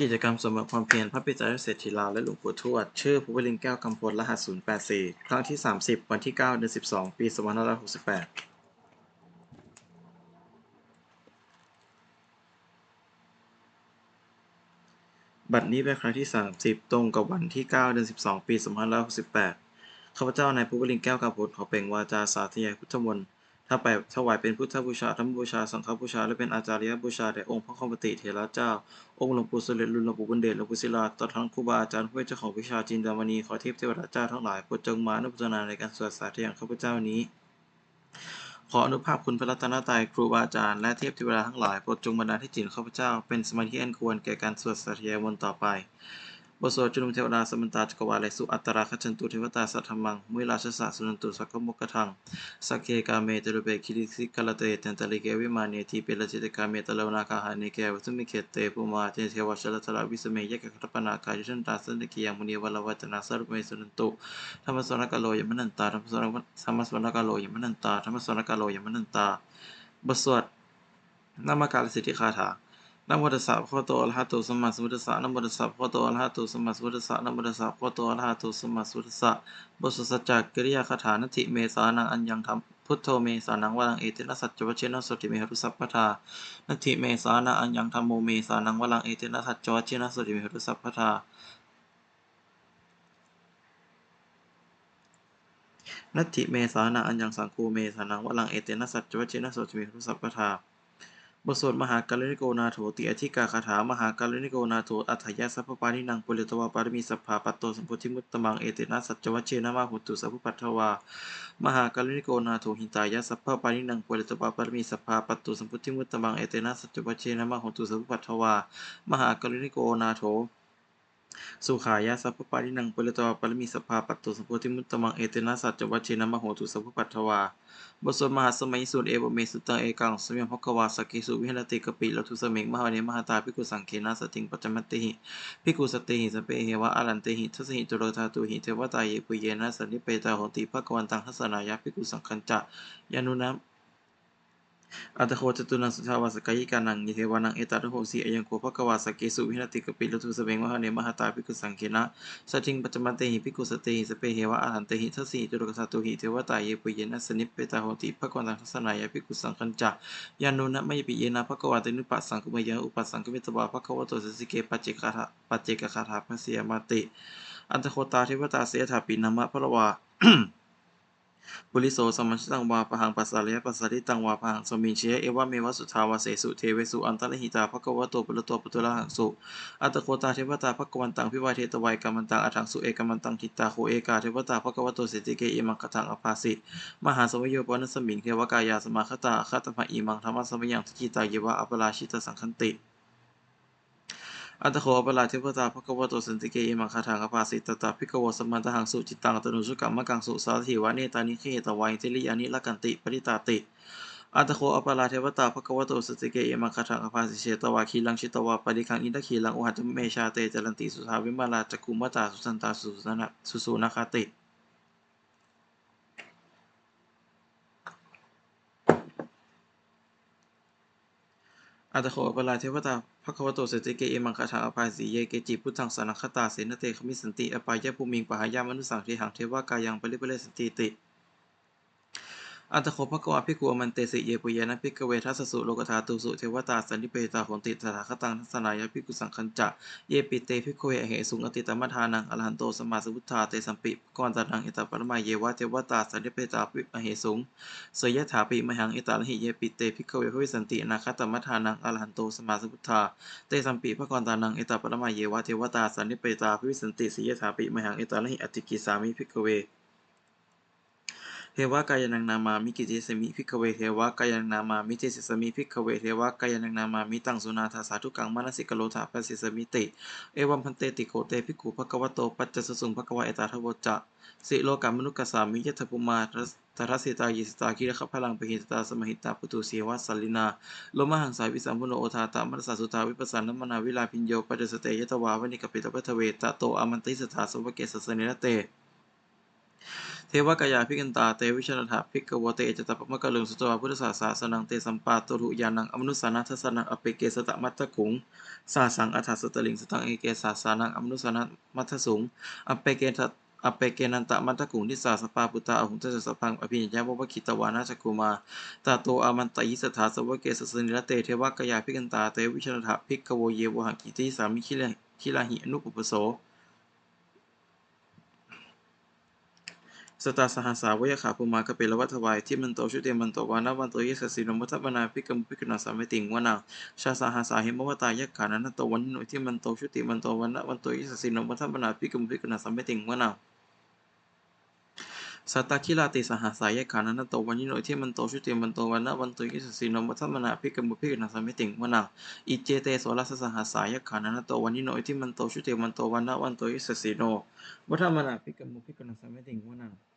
กิจกรรมสมบความเพียรพระปิจารเศรษฐีลาวและหลวงปู่ทวด ชื่อภูวลินแก้วกำพลรหัส 084 ครั้งที่ 30 วันที่ 9 เดือน 12 ปี2568บัดนี้เป็นครั้งที่ 30 ตรงกับวันที่ 9 เดือน 12 ปี 2568 ข้าพเจ้านายภูวลินแก้วกำพลขอเปล่งวาจาสาธยายพุทธมนต์ ถ้าไปถวายเป็นพุทธบูชาธรรมบูชา สังฆบูชา และเป็นอาจาริยบูชาแด่องค์พระคอมปติเถระเจ้า องค์หลวงปู่เสด็จรุ่นหลวงปู่บุญเดชหลวงปู่ศิลาตลอดทั้งครูบาอาจารย์ผู้เป็นเจ้าของวิชาจินดามณีขอเทพเทวดาเจ้าทั้งหลายโปรดจงมาอนุโมทนาในการสวดสาธยายข้าพเจ้านี้ขออนุภาพคุณพระรัตนตรัยครูบาอาจารย์และเทพเทวดาทั้งหลายโปรดจงบันดาลให้จิตข้าพเจ้าเป็นสมาธิอันควรแก่การสวดสาธยายมนต่อไป บสวดจุลมเทวดาสมันตาจักรวาลแลสุอัตตราคัจันตุเทวตาสัทธมังมุยราชสะสุนันตุสักมุกทังสักเคกาเมตรุเบคิริสิกลเตเตนตลิเกวิมาเนทีเปรจิตกาเมตลวนาคาหานิเกวัตุมิเขตเตปุมาเตเทวชลตระวิสเมยกขตปนากายุชันตาสันติกิยมุนีวลวัจนาสรุปเมสุนันตุธรรมสวนกโลยมนันตาธรรมสวนธรรมสวนกโลยมนันตาธรรมสวนกโลยมนันตาบสวดนามการสิทธิคาถา นะโมตัสสะภะคะโตอะระหะโตสัมมาสัมพุทธัสสะนะโมตัสสะภะคะโตอะระหะโตสัมมาสัมพุทธัสสะนะโมตัสสะภะคะโตอะระหะโตสัมมาสัมพุทธัสสะบทสวดสัจจกิริยาคาถานติเมสานังอัญญังธรรมพุทโธเมสานังวรังเอตินะสัจจวัชเชนะสติเมหรุสัพพทานติเมสานังอัญญังธรรมโมเมสานังวรังเอตินะสัจจวัชเชนะสติเมหรุสัพพทานติเมสานังอัญญังสังคูเมสานังวรังเอตินะสัจจวัชเชนะสติเมหรุสัพพทา บทสวดมหากัลลิโกนาโถติอธิกาคาถามหากัลลิโกนาโถอัฏฐยสัพพปานินังปุริตวาปารมีสัพพาปัตโตสัมพุทธิมุตตมังเอตินะสัจจวัชเชนะมาหุตุสัพพปัทวามหากัลลิโกนาโถหิตายะสัพพปานินังปุริตวาปารมีสัพพาปัตโตสัมพุทธิมุตตมังเอตินะสัจจวัชเชนะมาหุตุสัพพปัทวามหากัลลิโกนาโถสุขายะสัพพปานินังปุริตวาปารมีสัพพาปัตโตสัมพุทธิมุตตมังเอตินะสัจจวัชเชนะมาหุตุสัพพปัทวา บทสวดมหาสมัยสุดเอวเมสุตังเอกังสมยมภควาสกิสุวิหรติกปิลทุสเมงมหาเนมหาตาพิกุสังเคนาสติงปัจมัตติหิพิกุสติหิสเปเฮวะอารันติหิทัสหิจุโรธาตุหิเทวตาเยปุเยนะสันนิเปตาโหติภควันตังทัสนายะพิกุสังคัญจะยานุนะ อัตโคจตุนังสุทาวาสกายิกานังยิเทวานังเอตารุโหสีอยังโคภควาสกกิสุวิหรติกปิลทุสเมงมหาเนมหาตาภิกขุสังเคนะสติงปัจจมัตติหิภิกขุสตติหิสเปเหวะอารันเตหิทัสหิจุโรธาตุหิเทวตาเยปุเยนะสนนิเปตาโหติภควันตังทัสนายะภิกขุสังคัญจะยานุนะไม่ปิเยนะภะควะเตนุปัสสังคุมยังอุปัสสังคุมิตวาภะควะโตสสสิเกปัจเจกคาถาปัจเจกคาถาภะเสียมาติ อันตโคตาเทวตาเสยถาปินามะพระวา ปุริโสสมัญชตังวาปะหังปัสสาริยปัสสาริตังวาปะหังสมิงเชยเอวะเมวะสุทาวาเสสุเทเวสุอันตะหิตาภะควะโตปุระโตปุตุระหังสุอัตโคตาเทวตาภควันตังพิวาเทตวัยกัมมันตังอัถังสุเอกัมมันตังทิตาโคเอกาเทวตาภะควะโตเสติเกอิมังคทังอภาสิมหาสมโยปนัสมิงเทวกายาสมาคตาคตมะอิมังธรรมสมัยยังทิจิตาเยวะอัปราชิตสังคันติ อัตโขอปราเทวตาภควโตสันติเกอิมังคาถางคภาสิตตาภิกขวสมันตหังสุจิตตังตนุสุกัมมะกังสุสาถิวานิตานิเขตวัยเทลิยานิละกันติปริตาติอัตโคอปราเทวตาภควโตสันติเกอิมังคาถางคภาสิเชตวาคีลังชิตวาปริคังอินทคีลังอุหัตเมชาเตจรันติสุทาวิมาลาจักุมตาสุสันตาสุสนะสุสุนคาติ อัตโขปราเทวตาภควโตเสติเกเอมังคาถาอภัยสีเยเกจิพุทธังสานังคตาเสนเตขมิสันติอปายะภูมิงปหายามนุสังเทหังเทวากายังปริปเรสติติ อันตะโคภควาภิกขุอมันเตสิเยปุเยนะภิกขเวทัสสุโลกธาตุสุเทวตาสันนิเปตาโหนติสถาคตังทัสนายะภิกขุสังคัญจะเยปิเตภิกขเวอเหสุงอติตมทานังอรหันโตสมาสมุทธาเตสัมปิกรตานังเอตปรมาเยวะเทวตาสันนิเปตาภิอเหสุงเสยยถาปิมหังอิตาลหิเยปิเตภิกขเวภวิสันตินาคตมัทานังอรหันโตสมาสพุทธาเตสัมปิภกรตานังอิตาปรมาเยวะเทวตาสันนิเปตาภวิสันติเสยยถาปิมหังอิตาลหิอติกิสามิภิกขเว เทวกายนังนามามิกิเจสมิภิกขเวเทวกายนังนามามิเจสสมิภิกขเวเทวกายนังนามามิตังสุนาทาสาธุกังมานสิกโลธาปัสสิสมิติ เอวัมพันเตติโกเตภิกขุภควโตปัจจสสุงภควะเอตาทวจะสิโลกามนุกสสามิยะทพุมาตรัสสิตายิสตาคิรขพลังปหิตตาสมหิตาปุตุเสวะสัลลินาโลมหังสายวิสัมพุโนโอทาตามัสสาสุทาวิปัสสานมนาวิลาพิญโยปัจจสเตยตวาวนิกปิตปัทเวตะโตอมันติสถาสวะเกสสเนรเต เทวกายาภิกันตา เตวิชนถาภิกวเตจตปะมะกะเลิงสุตวาพุทธศาสาสนังเตสัมปาโตรุยานังอมนุสานาทสสนังอเปเกสตะมัตตะขุงสาสังอัฏฐสตลิงสตังเอเกสาสานังอมนุสานามัตถสุงอเปเกทะอเปเกนันตะมัตตะขุงทิสาสปาปุตตาอหุนตสสะพังอภิญญาภวคิตวานาชกุมาตาโตอามันตยิสถาสวะเกสสนิรเตเทวกายาภิกันตาเตวิชนถาภิกขวเยวหังกิติสามิคิลคิลาหิอนุปปโส สตาสหัสสาวยขาภูมากะเปลวัตวายที่มันโตชุติมันโตวานาวันโตเยสสินมัตตบนาภิกมุภิกขณาสามติงวนาชาสหัสสาหิมวตายขานันโตวันโนที่มันโตชุติมันโตวานาวันโตเยสสินมัตตบนาภิกมุภิกขณาสามติงวนาสัตตคิลาติสหัสสายขานันโตวันยิโนที่มันโตชุติมันโตวานาวันโตเยสสินมัตตบนาภิกมุภิกขณาสามิติงวนาอิเจเตโสรัสสหัสสายขานันโตวันยิโนที่มันโตชุติมันโตวานาวันโตเยสสิโนวัฏมนาภิกมุภิกขณาสามิติงวนา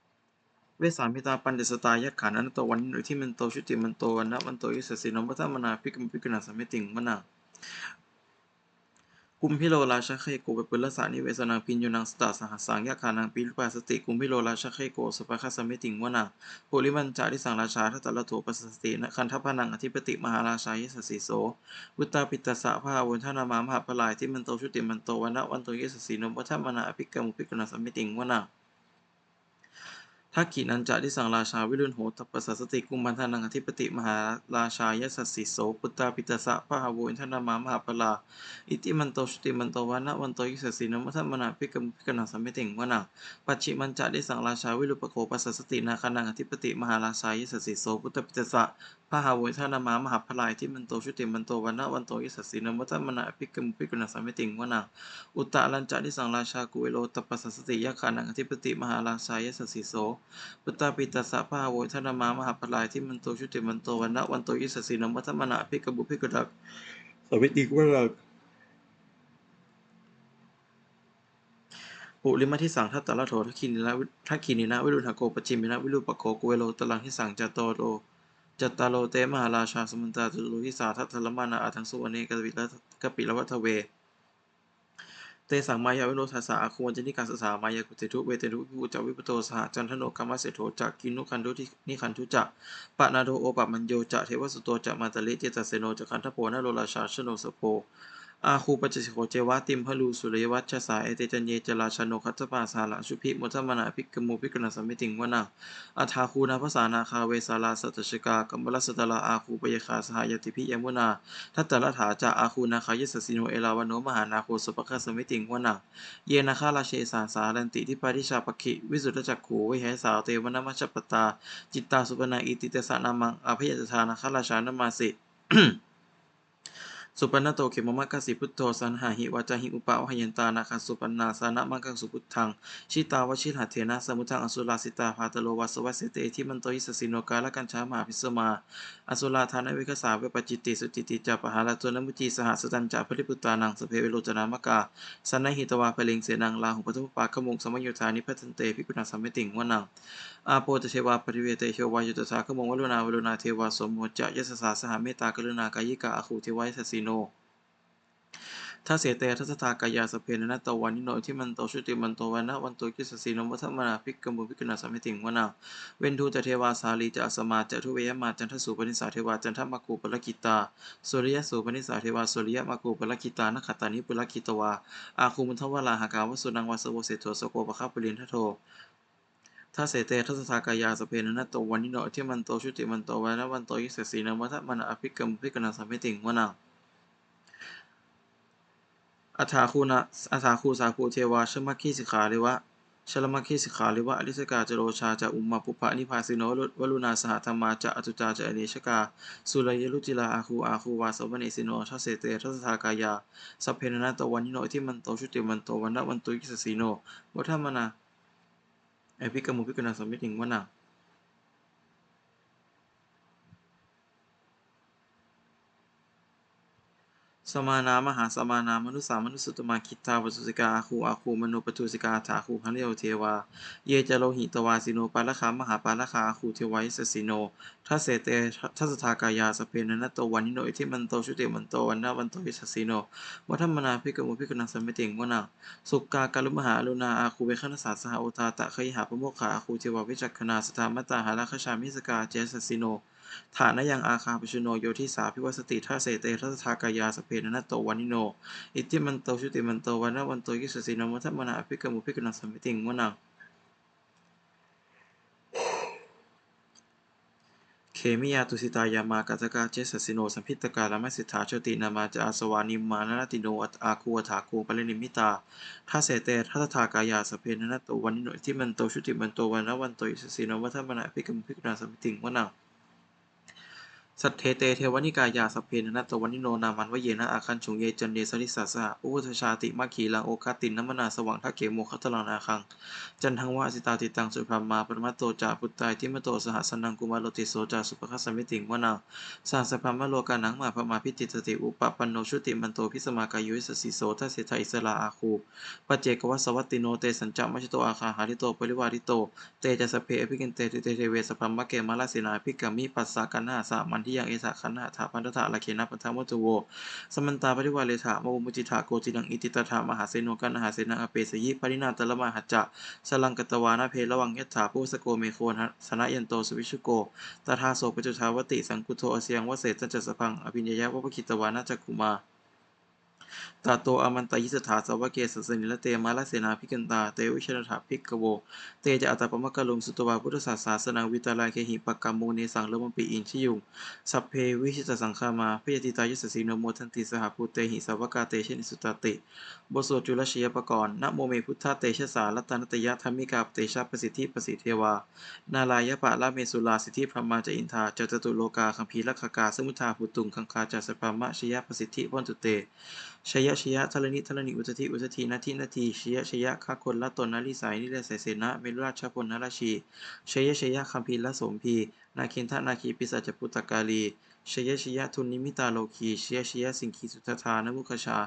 เวสามิตาปันเดสตายะขานันโตวันหนึ่งที่มันโตชุติมันโตวันนะวันโตยุสสินมัตตมนาพิกมพิกนาสมิติงมนากุมพิโลราชเคโกเปปุลสานิเวสนังพินโยนังสตาสหัสสังยะขานังปิลปาสติกุมพิโลราชเคโกสปะคสมิติงวนาปุริมันจาริสังราชาทัตตะละโถปัสสตินะคันทพนังอธิปติมหาราชายสสิโสวุตตาปิตสะภาวุฒนามามหาพลายที่มันโตชุติมันโตวันนะวันโตยุสสินมัตตมนาพิกมพิกนาสมิติงวนา ทักขินันจะที่สังราชาวิรุณโหตปปสสติกุมพันธานังอธิปติมหาราชายสัสสิโสปุตตาปิตสะพะหาวุอินทนามามหาปลาอิติมันโตชุติมันโตวานะวันโตยิสสินมัทมนาพิกมพิกนาสัมมิติงวนาปัจฉิมันจะที่สังราชาวิรุปโคปัสสสตินาคานังอธิปติมหาราชายสัสสิโสปุตตาปิตสะพะหาวุอินทนามามหาปลาอิติมันโตชุติมันโตวานะวันโตยิสสินมัทมนาพิกมพิกนาสัมมิติงวนาอุตตะลันจะที่สังราชากุเวโลตปปสสติยะคานังอธิปติมหาราชายสัสสิโสปุตตาปิตาสะพาโวทนามามหาปลายที่มันโตชุติมันโตวันนะวันโตยิสสีนมัทมนาภิกบุภิกดักสวิติกวรักปุริมาที่สังทัตตะละโถทักขินินะทักขินินะวิรุณหโกปจิมินะวิรุปโกกุเวโลตลังที่สังจโตโรจัตตาโลเตมหาราชาสมุนตาจุลุทิสาทัตถลมานาอาทังสุวรรณเกปิละกปิละวัทเว เตสังมายาวิโนทัสสะอาควรจนิการสสามายากุติทุเวเตทุวิปุจาวิปโตสหจันทโนกรรมเสโถจักกินุคันทุทินิคันทุจะปะนาโดโอปะมัญโยจะเทวสุโตจะมาตะลิเจตเสโนจะคันทโพนโรราชาชโนสโป อาคูปัจจิโขเจวะติมพลูสุริยวัชสาเอเตจันเยจราชโนคัตปาสาละชุพิมุทมนาภิกขมูภิกขณสมิติงวนาอัฏฐาคูนาภาษานาคาเวสาลาสัตชกากัมบลสตลาอาคูปยคาสหายติพิยมุนาทัตตละถาจะอาคูนาคายสสิโนเอลาวโนมหานาโคสุปคะสมิติงวนาเยนาคาราเชสาสารันติที่ปาริชาปคิวิสุทธจักขูวิหสาวเตวนามัชปตา จิตตาสุปนาอิติเตสะนามังอภิยตทานาคาราชานามาสิ สุปันโตเขมมะกสิพุทโธสันหาหิวาจาหิอุปาวหยันตานาคาสุปันนาสานะมังกังสุพุทธังชิตาวชิตหัเถนะสมุทังอสุราสิตาภาตโลวัสวัสเสตที่มันโตยิสสินโนกาละกัญชามาพิสมาอสุราธานเวคสาเวปจิตติสุจิติจาปหาลจนมุจีสหัสจันจาภริปุตานังสเพเวโรจนามกาสันนหิตวาเพลิงเสนังลาหุปทุปปาขมุงสมยุทธานิพัตันเตภิกุณาสัมมติงวนัง อาโปตเทวาปริเวเตเชวายุตสาขมงวลุนาวลุนาเทวาสมโมจะยสสาสหเมตตากรุณากายิกาอาคูเทวายสสิโนถ้าเสเตทัสตากายาสเพนนะตวันนิโนที่มันโตชุติมันโตวันนะวันโตกิสสีนวัฒมนาภิกกมุภิกนาสัมมิติงวนาเวนทูจะเทวาสาลีจะอสมาจะทุเวยมาจันทสุปนิสาเทวาจันทมากูปลกิตาสุริยสุปนิสาเทวาสุริยมากูปลกิตานขตตานิปุลกิตวาอาคูมุทวลาหากาวสุนังวาสโวเสโทสโกปะคาปุรินทโท ถ้าเสเตทัสสากายาสเพนนะโตวันนิโนที่มันโตชุติมันโตวันนะวันโตยิสสีนวัฒมนาอภิกกมุภิกนาสัมมิติงวนาอัฏฐาคูนะอัฏฐาคูสาคูเทวาชมัคคีสิกขาเรวะชลมัคคีสิกขาเรวะอริสกาจโรชาจะอุมมาปุปะนิพาสิโนวลุนาสหธรรมาจะอตุจาจะอเนชกา สุรยลุจิลาอาคูอาคูวาสวเนสิโนทัสเสเตทัสสากายาสัพเพนนะตวันนิโนที่มันโตชุติมันโตวันนะวันตุกิสสีโนวัฏมนา เอพิกมุพิกนา สมานามหาสมานามนุสามนุสุตมาคิตาปสุสิกาอาคูอาคูมโนปตุสิกาถาคูหันเรโอเทวา เยจโลหิตวาสิโนปาลคามหาปาลคาอาคูเทวายสสิโนทัสเสเตทัสทากายาสเพนนัตโตวันนิโนอิทิมันโตชุติมันโตวันนาวันโตอิสสิโนวัฒมนาภิกมุภิกนังสัมมิติงวนาสุกากาลุมหาลุนาอาคูเวคณสาสหโอตาตะขยหาปโมขาอาคูเทวาวิจักขณาสธามตาหาราคชามิสกาเจสสิโน ฐานะยังอาคาปิชุโนโยทิสาพิวัสติท่าเสเตทัสทากายาสเพนนัตโตวานิโน อิติมันโตชุติมันโตวันนาวันโตยิสสิโนมัทมนาอภิกมุภิกนังสมิติงวนังเขมิยาตุสิตายามากัตกาเจสสิโนสัมพิตกาลมัสสิทธาโชตินามาจาสวานิมานนาติโนอตอาคูอัฏฐาคูปะเลนิมิตาท่าเสเตทัสทากายาสเพนนัตโตวานิโนอิติมันโตชุติมันโตวันนาวันโตยิสสิโนมัทมนาอภิกมุภิกนังสัมมิติงวนัง สัทเทเตเทวนิกายาสเพนนัตวันิโนนามันวเยนะอาคันฉุงเยจันเดสริสาสหะอุทชาติมัคคีลังโอคาตินนัมนาสว่างทักเกโมคัตลังนาคัง จันทังวาสิตาติตังสุพรมมาปรมัตโตจาปุตตายทิมโตสหสนังกุมารโลติโสจาสุปคัสสมิติงวนาสาสพรมมโลกานังมาพมาพิติตติอุปปันโนชุติมันโตพิสมากายุสสิโสทัสเสทาอิสลาอาคูปเจกวัสวัตติโนเตสัญจมัชโตอาคาหาริโตปริวาริโตเตจะสเพอภิกินเตติเตเทเวสพัมมะเกมาลาสินาภิกามิปัสสะกันนาสามันที่ยังเอสะขันหะถาปันธะละเคนะปัทธามุตโว สมันตาปริวาเลถามะวมุจิถาโกจินังอิติตถามหาเสโนกันหาเสนังอเปสยิปรินาตละมหัจจะสลังกตวานาเพระวังยัตถาผู้สโกเมโคนสนะยันโตสวิชุโกตถาโสปจุทาวติสังกุโทอเสียงวเสตัจจสพังอภิญญยะวะปคิตวานาจักกุมา ตาโตอมันตยิสถาสวะเกสสนิละเตมาลเสนาภิกันตาเตวิชนถาภิกโวเตจะอัตตปมกะลุงสุตวาพุทธศาสสนังวิตาลาเคหิปกกรรมโมเนสังเลมปีอินชิยุงสัพเพวิชิตสังคามาพยติตายุสสีโนโมทันติสหภูเตหิสาวกาเตชนิสุตติบทสวดจุลชียปกรณ์นโมเมพุทธาเตชะสารัตนตยะธรรมิกาเตชะประสิทธิประสิทธิเทวา นาลายปะละเมสุลาสิทธิพรหมาจอินทาจจตุโลกาคัมภีรคกาสมุทาภูตุงคังคาจัสปามะชยะประสิทธิวันตุเตชยะชยะทรณิทรณิอุตติอุตตินาทินาทีชยะชยะข้าคนละตนนาลิสายนิเลสเสนะเมรุราชพลนราชีชยะชยะคัมภีละสมพีนาคินทนาคีปิสัจพุตตกาลีชยะชยะทุนนิมิตาโลคีชยะชยะสิงคีสุทธานมุขชา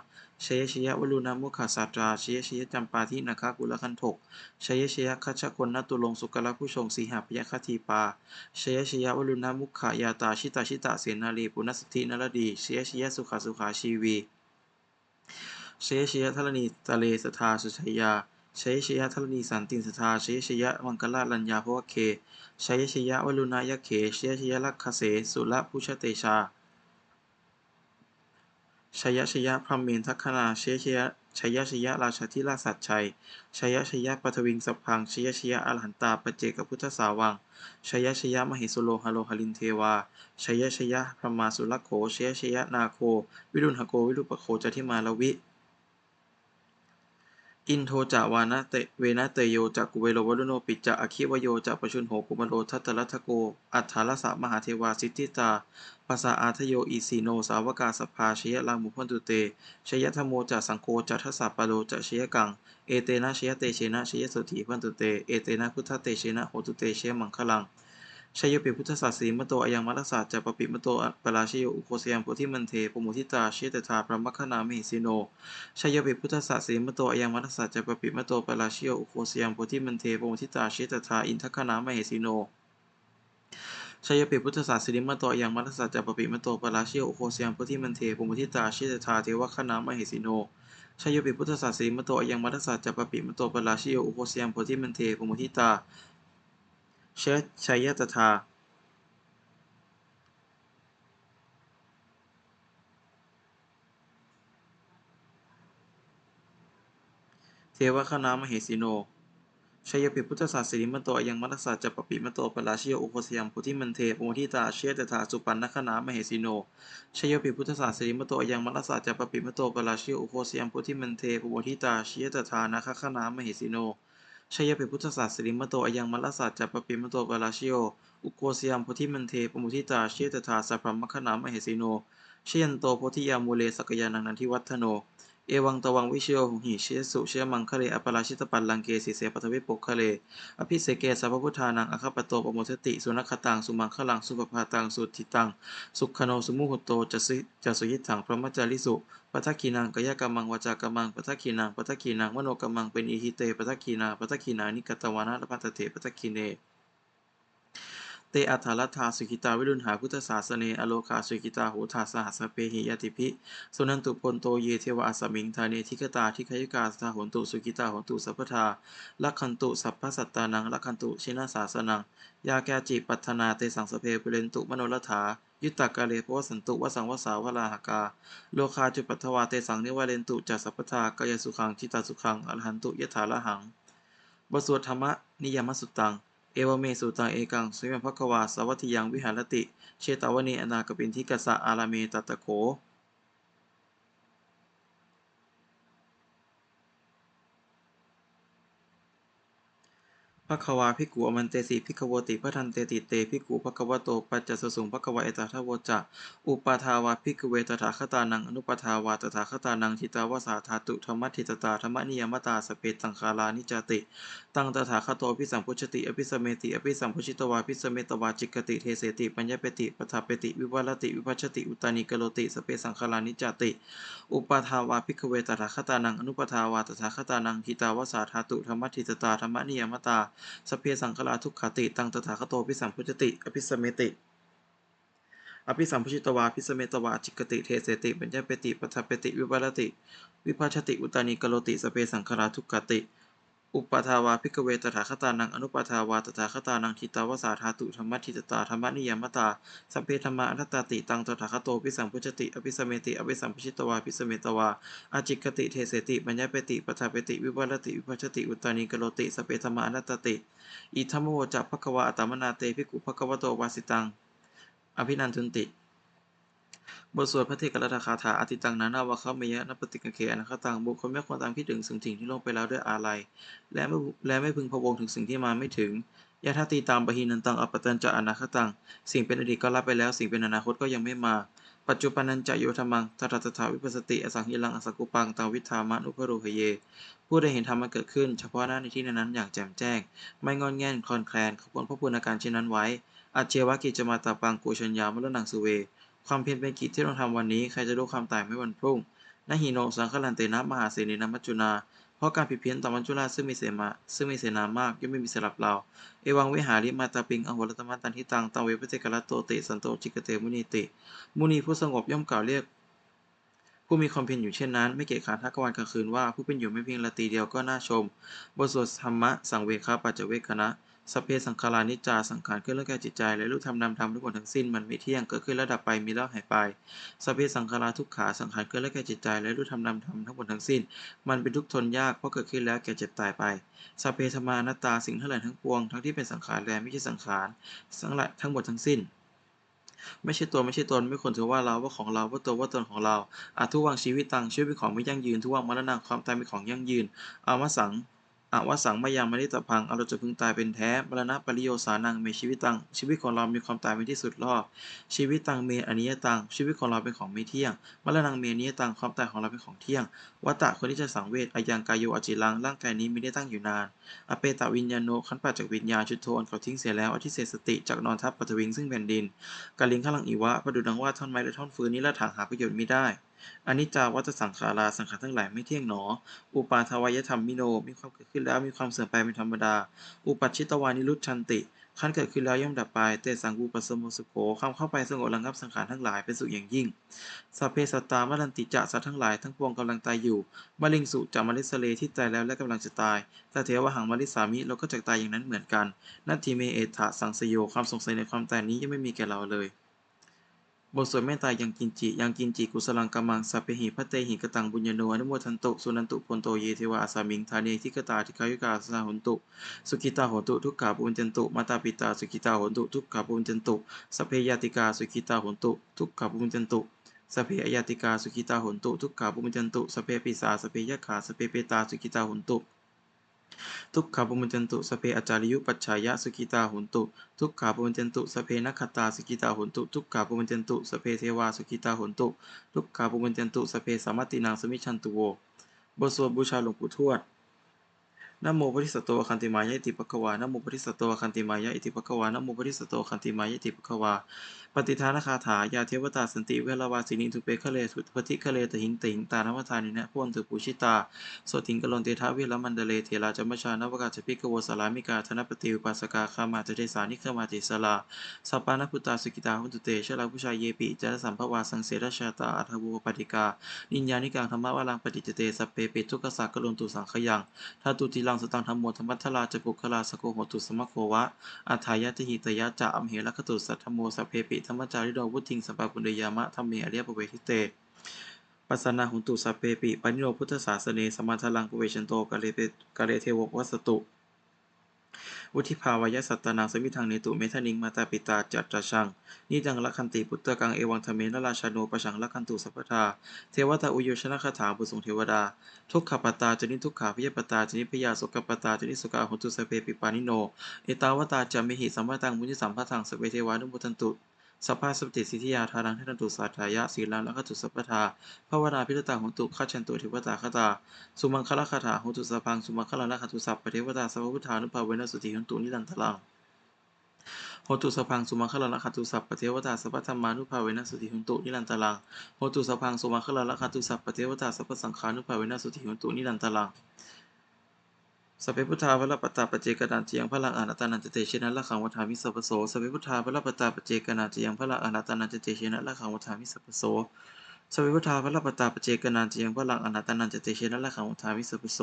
ชยะชยะวลุณมุขสาตราชยะชยะจำปาทินาคากุลคันถกชยะชยะคัชคนนตุลงสุกลผู้ชงสีหาพยคทีปาชยะชยะวลุณมุขายาตาชิตาชิตาเสนาลีปุณสตินรดีชยะชยะสุขาสุขาชีวี เชยชยะทรณีตะเลสทาสุชยาเชยชยะทรณีสันตินสทาเชยชยะมังกลาลัญญาภวเคเชยชยะวลุณายะเขเชยชยลักขเสสุละพุชเตชาชยชยะพรหมเมนทัคคณาเชยชยชยชยะราชธิราชสัจชัยชยชยะปัทวิงสัพพังชยชยะอรหันตาปเจกพุทธสาวังชยชยะมหิสุโลหโลหลินเทวาชยชยะพระมาสุลโขเชยชยะนาโค วิรุณหโกวิรุปโคจทิมาลวิ อินโทจาวานะเตเวนะเตโยจักกุเวโรวรุโนปิจจะอคิวโยจะปชุนโหกุมโรทัตตลัทโก อัฏฐาลสะมหาเทวาสิทธิตาภาษาอาทโยอีสีโนสาวกาสภาชยลังมุพันตุเตชยธโมจะสังโฆจะทัสสะปโลจะชยกัง เอเตนะชยเตเชนะชยสุถีพันตุเต เอเตนะพุทธเตเชนะโหตุเตเชมังคลัง ชยปิพุทธศาสีมโตอายังมัตสสะจะปปิมโตปราชโยอุโคสยังโพธิมันเทปโมทิตาเชตถาพระมัคคณามิหิสิโนชยปิพุทธศาสีมโตอายังมัตสสะจะปปิมโตปราชโยอุโคสยังโพธิมันเทปโมทิตาเชตถาอินทคณามหิสิโนชยปิพุทธศาสนิมโตยังมัตสสะจะปปิมโตปราชโยอุโคสยังโพธิมันเทปมุทิตาเชตถาเทวคณามหิสิโนชยปิพุทธศาสนิมโตยังมัตสสะจะปปิมโตปราชโยอุโคสยังโพธิมันเทปมุทิตา เชชัยตถาเทวคณามเหสีโนชัยปิพุทธศาสนิมโตยังมัตสสะจะปปิมโตปราชิโยอุปสยังพุทธิมันเทโมทิตาเชตถาสุปันนคณามเหสีโนชัยปิพุทธศาสนิมโตยังมัตสสะจะปปิมโตปราชิโยอุปสยังพุทธิมันเทโมทิตาเชตถานาคคณามเหสีโน ชัยปิพุทธศาสนิมโตอยังมัตสสะจะปปิมโตกาลาชิโย อุโกสยังพุทธิมันเทปมุทิตาเชตถาสัพพมัคณามเหสีโนชยันโตโพธิยามูเลสกยานังนันทิวัฒโน เอวังตวังวิเชโยหุหิเชสุเชยมังคะเลอปราชิตปัลลังเกสิเสปทวิปุคะเลอภิเสเกสัพพุทธานังอคปโตปโมทติ สุนัคตังสุมังคลังสุปภาตังสุทิตัง สุขโนสุมุหโตจะสิจะสุยิถังพระมัจจาริสุปัทคีนังกายกรรมังวจากรรมังปัทคีนังปัทคีนังมโนกรรมังเป็นอิหิเตปัทคีนาปัทคีนานิกตวานาลปัตเถปัทคีเน เตอัฏฐรัตถาสุขิตาวิรุณหาพุทธศาสเนอโลคาสุขิตาโหทาสหัสเปหิยติพิสุนันตุปนโตเยเทวะอัสมิงทาเนทิกตาทิคยิกาสทาหนตุสุขิตาหนตุสัพพทาลักขันตุสัพพสัตตานังลักขันตุชินาสาสนัง ยาแกจิปัฒนาเตสังสเพเปเรนตุมโนรถายุตตากาเลปวสันตุวสังวสาวลาหกา โลคาจุปัทวาเตสังนิวาเรนตุจัสสัพทากายสุขังจิตาสุขังอรหันตุยถาละหัง บทสวดธรรมนิยมสุตตัง เอวเมสุตังเอกังสุยมภควาสวัติยังวิหารติ เชตาวเนอนากปินทิกสะอาราเมตัตตะโข ภควาภิกุอมันเตสิภิกโวติพระทันเตติเตภิกขุภควโตปัจจสสุงภควาเอตถาโวจะอุปาทาวาภิกเวตถาคตานังอนุปทาวาตถาคตานังทิตาวาสาธาตุธรรมทิตตาธรรมนิยมตาสเปตังคาลานิจติตังตถาคโตพิสัมพุชติอภิสเมติอภิสัมพุชิตวาพิสเมตวาจิกติเทเสติปัญญเปติปทาปติวิวัลติวิพัชติอุตานิกโลติสเปสังคาลานิจติ อุปาทาวาภิกเวตถาคตานังอนุปทาวาตถาคตานังทิตาวาสาธาตุธรรมทิตตาธรรมนิยมตาสพเพสังขลาทุกขติ ตังตถาคโตพิสัมพุจติ อภิสเมติ อภิสัมพุชิตวาพิสเมตวาจิกติเทเสติปัญญปติปัทปติ วิวัลติ วิภาชติอุตานิกโลติสพเพสังขลาทุกขติ อุปาทาวาภิกเว ตถาคตานัง อนุปาทาวา ตถาคตานัง ทิตาวาสาธาตุ ธรรมทิตตา ธรรมนิยมตา สัพเพธรรมาอัตตาติ ตัง ตถาคโตพิสัมพุจติ อภิสเมติ อภิสัมพุชิตวาพิสเมตวา อาจิกติ เทเสติ ปัญญปติปัทปติ วิวัลติ วิภัชติ อุตานิกโลติ สัพเพธรรมาอัตตาติ อิทัมโมจักภควาอัตตมนาเตภิกขุภควโตวาสิตัง อภินันทุนติ บทสวดพระเทกรัตคาถาอติตังนานาวะคะเมยะนปฏิกเคอนาคตังบุคคลไม่ควรตามคิดถึงสิ่งที่ล่วงไปแล้วด้วยอาลัยและไม่และไม่พึงพะวงถึงสิ่งที่มาไม่ถึงยะทัตีตามบหินันตังอปตันจะอนาคตัง สิ่งเป็นอดีตก็รับไปแล้ว สิ่งเป็นอนาคตก็ยังไม่มา ปัจจุบันนันจะโยธรรมังทัตถาวิปัสสติ อสังหิลัง อสังกุปังตังวิธามานุพโรหเย ผู้ได้เห็นธรรมมันเกิดขึ้น เฉพาะหน้าในที่นั้นอย่างแจ่มแจ้ง ไม่งอนแง่นคลอนแคลนขบวนพระปุณการเช่นนั้นไว้อาเจวะกิจมาตาปังกูชัญญามรนังสุเว ความเพียรเป็นกิจที่ต้องทำวันนี้ ใครจะรู้ความตายไม่วันพรุ่งนหิโนสังคลันเตนะมหาเสนีนามัจจุนา เพราะการผิดเพี้ยนต่อมัจจุราชซึ่งมีเสมาซึ่งมีเสนามากย่อมไม่มีสลับเรา เอวังวิหาริมาตาปิงอโหรตมะตันทิตังตังเวปเจกรัตโตติสันโตจิกเตมุนีติ มุนีผู้สงบย่อมกล่าวเรียก ผู้มีความเพียรอยู่เช่นนั้น ไม่เกียจขานทักวันกลางคืนว่าผู้เป็นอยู่ไม่เพียงราตรีเดียวก็น่าชม บทสวดธรรมะสังเวคาปัจจเวคณะ สเพสังขารานิจจาสังขารเกิดแล้วแก่จิตใจและรูปธรรมนามธรรมทุกหมดทั้งสิ้นมันไม่เที่ยงเกิดขึ้นแล้วดับไปมีแล้วหายไปสเพสังขาราทุกขาสังขารเกิดแล้วแก่จิตใจและรูปธรรมนามธรรมทั้งหมดทั้งสิ้น มันเป็นทุกทนยากเพราะเกิดขึ้นแล้วแก่เจ็บตายไปสเพธรรมานัตตาสิ่งทั้งหลายทั้งปวงทั้งที่เป็นสังขารและไม่ใช่สังขารทั้งหลายทั้งหมดทั้งสิ้นไม่ใช่ตัวไม่ใช่ตนไม่ควรถือว่าเราว่าของเราว่าตัวว่าตนของเราอาทุวังชีวิตตังชีวิตเป็นของไม่ยั่งยืนทุวังมรณะความตายเป็นของยั่งยืนอาวสัง อวสังมายังไม่ได้ตพังเอเราจะพึงตายเป็นแท้มรณะปริโยสานังเมชีวิตตัง ชีวิตของเรามีความตายเป็นที่สุดรอบ ชีวิตตังเมอนิยตัง ชีวิตของเราเป็นของไม่เที่ยง มรณะเมอนิยตัง ความตายของเราเป็นของเที่ยง วัตตะคนที่จะสังเวชอายังกายโยอจิรัง ร่างกายนี้ไม่ได้ตั้งอยู่นาน อเปตวิญญาโนขันปัจจากวิญญาณชุดโทนเขาทิ้งเสียแล้ว อธิเศษสติจากนอนทับปฐวิงซึ่งแผ่นดินกาลิงข้างหลังอีวะประดุดังว่าท่อนไม้และท่อนฟืนนี้ละถางหาประโยชน์ไม่ได้ อนิจจาวัฏสังขาราสังขารทั้งหลายไม่เที่ยงหนอ อุปาทวายธรรมมิโน มีความเกิดขึ้นแล้วมีความเสื่อมไปเป็นธรรมดา อุปัชิตวานิรุตชันติขั้นเกิดขึ้นแล้วย่อมดับไป เตสังกูปสสโมสุโขความเข้าไปสงบระงับสังขารทั้งหลายเป็นสุขอย่างยิ่งสัพเพสัตตามรันติจะสัตว์ทั้งหลายทั้งปวงกำลังตายอยู่มะลิงสุจะมลิสเลที่ตายแล้วและกำลังจะตายตาเทวหังมลิสามิเราก็จะตายอย่างนั้นเหมือนกัน นัตถิเมเอถะสังสโยความสงสัยในความตายนี้ยังไม่มีแก่เราเลย บทสวดเมตตายังกินจิ ยังกินจิ กุสลังกัมมัง สัพเพหิพัตเตหิกตังบุญญโนอนุโมทันตุสุนันตุพนโตเยเทวาอาสามิงธาเนทิกตาทิคายุกาสาหุนตุ สุกิตาโหนตุทุกขาปุญจันตุมาตาปิตาสุกิตาโหนตุทุกขาปุญจันตุ สัพเพยาติกาสุกิตาโหนตุ ทุกขาปุญจันตุสัพเพอยาติกาสุกิตาโหนตุทุกขาปุญจันตุสัพเพปิสาสัพเพยะขาสัพเพเปตาสุกิตาโหนตุ ทุกขาปุมจจันตุสเพอาจาริยุปัจฉายะสุกิตาโหนตุ ทุกขาปุมจจันตุสเพนักขตาสุกิตาโหนตุ ทุกขาปุมจจันตุสเพเทวาสุกิตาโหนตุ ทุกขาปุมจจันตุสเพสามัตินางสมิชันตุโวบทสวดบูชาหลวงปู่ทวดนโมพุทธิสัตโตคันติมายะอิติปะคะวานโมพุทธิสัตโตคันติมายะอิติปะคะวานโมพุทธิสัตโตคันติมายะอิติปะคะวา ฏิทานคาถายาเทวตาสันติเวลาวาสินิทุเปคะเลสุปฏิคะเลตหิงติงตานวทานินะพวนตุปูชิตาโสติงกลนเตทาเวลมันเดเลเทลาจมัชานวกาจปิกโวสาลามิกาธนปฏิวปัสสกาคามาจเทสานิขมาติสลาสัปปานพุตตาสุกิตาหุนตุเตชลาผู้ชายเยปิจารสัมภวาสังเสรชาตาอัทวุปฏิกา นิญญานิกังธรรมะวาลังปฏิจเตสเพปิทุกขสักลุนตุสังขยังทัตุติลังสตังธรรมโมธรรมัทลาจปุคลาสโกโหตุสมะโควะอัฏฐายะติหิตยะจะอัมเหลัคตุสัทธโมสเพปิธรรมจาริโดวุทิงสัพพะปุญญยามะธรรมเมอริยปเวทิเตปัสนาหุนตุสัพเพปิปนิโนพุทธศาสเนสมมาทลังปเวชันโตกะเลเปกะเลเทววัสตุ วุธิภาวยสัตตนาสมิทังเนตุเมธานิงมาตาปิตาจัตตาชังนิจังละคันติพุตตะกังเอวังธเมนราชาโนปะชังละคันตุสัพพทาเทวตาอุโยชนะคาถาบุทรงเทวดา ทุกขปตาจนิทุกขาพิยปตาจนิพยาสุกปตาจนิสุกาหุนตุสพเพปิปานิโนเอตาวตาจามิหิสัมมาตังมุนิสัมภะทังสเพเทวานุมุตันตุ สัพพะสัพติสิทธิยาทานังทันตุสัทธายะศีลังละคตุสัพพทาภาวนาพิรตาหุนตุขัชันตุเทวตาคตา สุมังคละคาถาหุตุสพัง สุมังคละละคตุสัพพเทวตาสัพพุทธานุภาเวนัสสุติหุตุนิรันตลังโหตุสพังสุมาคลละขัตุสัพปเทวตาสัพพธรรมานุภาเวนัสสุติหุนตุนิรันตลังโหตุสพังสุมาคลละขัตุสัพปเทวตาสัพพสังฆานุภาเวนัสสุติหุนตุนิรันตลัง สัพเพพุทธาพระปตตาปเจกนันจยังพระลังอนัตานันจเตเชนะละขังวัฏามิสัพโสสัพเพพุทธาพระปตตาปเจกนันจยังพระลังอนัตานันจเตเชนะละขังวัฏามิสัพโสสัพเพพุทธาพระปตตาปเจกนันจยังพระลังอนัตานันจเตเชนะละขังวัฏามิสัพโส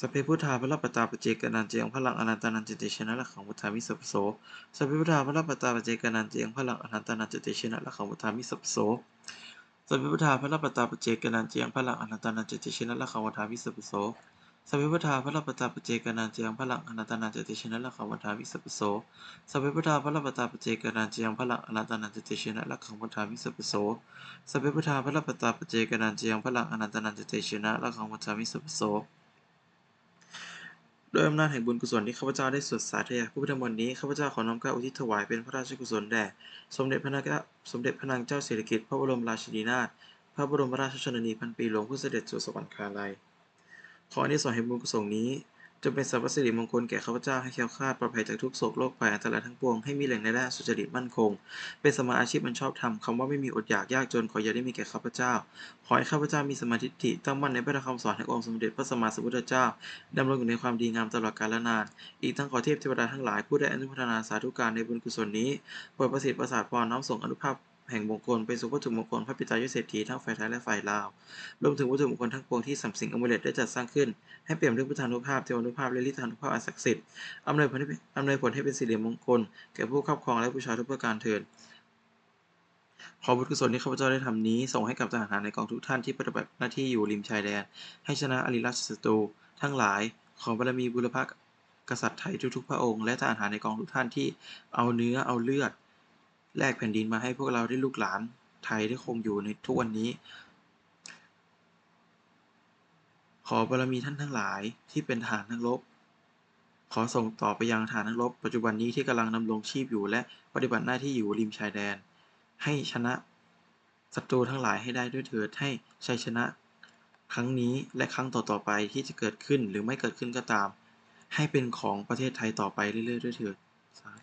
สัพเพพุทธาพระปตตาปเจกนันเจียงพลังอนันตานันจติชนะละขังพุทามิสัพโสสัพเพพุทธาพระปตตาปเจกนันเจียงพลังอนันตานันจติชนะละขังพุทามิสัพโส สัพเพพุทธาพระปตาปเจกนันเจียงพระลังอนันตานันจติชนะละขังพุทาวิสปุโสสัพเพพุทธาพระปตาปเจกนันเจียงพระลังอนันตานันจติชนะละขังพุทาวิสปุโสสัพเพพุทธาพระปตาปเจกนันเจียงพระลังอนันตานันจติชนะละขังพุทาวิสปุโสสัพเพพุทธาพระปตาปเจกนันเจียงพระลังอนันตานันจติชนะละขังพุทาวิสปุโส ด้วยอำนาจแห่งบุญกุศลที่ข้าพเจ้าได้สวดสาธยายผู้พิทธมนต์นี้ข้าพเจ้าขอน้อมเกล้าอุทิศถวายเป็นพระราชกุศลแด่สมเด็จพระนางเจ้าสมเด็จพระนางเจ้าสิริกิติ์พระบรมราชินีนาถพระบรมราชชนนีพันปีหลวงผู้เสด็จสู่สวรรคาลัยขออนิสงส์แห่งบุญกุศลนี้ จงเป็นสรรพสิริมงคลแก่ข้าพเจ้าให้แคล้วคลาดปลอดภัยจากทุกโศกโรคภัยอันตรายทั้งปวงให้มีแหล่งในด้านสุจริตมั่นคง เป็นสมาอาชีพมันชอบธรรมคำว่าไม่มีอดอยากยากจนขออย่าได้มีแก่ข้าพเจ้า ขอให้ข้าพเจ้ามีสมาธิฏฐิตั้งมั่นในพระธรรมคำสอนแห่งองค์สมเด็จพระสัมมาสัมพุทธเจ้าดำรงอยู่ในความดีงามตลอดกาลนาน อีกทั้งขอเทพเทวดาทั้งหลายผู้ได้อนุโมทนาสาธุการในบุญกุศลนี้โปรดประสิทธิ์ประสาทพรน้อมส่งอนุภาพ แห่งมงคลไปสู่วัตถุมงคลพระปิตายศเศรษฐีทั้งฝ่ายไทยและฝ่ายลาว รวมถึงวัตถุมงคลทั้งปวงที่สัมสิงอมเลตได้จัดสร้างขึ้น ให้เปี่ยมด้วยพุทธานุภาพเทวานุภาพและฤทธานุภาพอันศักดิ์สิทธิ์อำนวยผลให้เป็นอำนวยผลให้เป็นสิริมงคลแก่ผู้ครอบครองและผู้ชาทุกประการเถิดขอบุญกุศลที่ข้าพเจ้าได้ทำนี้ ส่งให้กับทหารในกองทุกท่านที่ปฏิบัติหน้าที่อยู่ริมชายแดน ให้ชนะอริราชศัตรูทั้งหลาย ขอบารมีบุรพกษัตริย์ไทยทุกๆพระองค์และทหารในกองทุกท่านที่เอาเนื้อเอาเลือด แลกแผ่นดินมาให้พวกเราได้ลูกหลานไทยได้คงอยู่ในทุกวันนี้ ขอบารมีท่านทั้งหลายที่เป็นทหารนักรบ ขอส่งต่อไปยังทหารนักรบ ปัจจุบันนี้ที่กำลังดำรงชีพอยู่และปฏิบัติหน้าที่อยู่ริมชายแดน ให้ชนะศัตรูทั้งหลายให้ได้ด้วยเถิดให้ชัยชนะ ครั้งนี้และครั้งต่อๆไปที่จะเกิดขึ้นหรือไม่เกิดขึ้นก็ตาม ให้เป็นของประเทศไทยต่อไปเรื่อยๆด้วยเถิดสา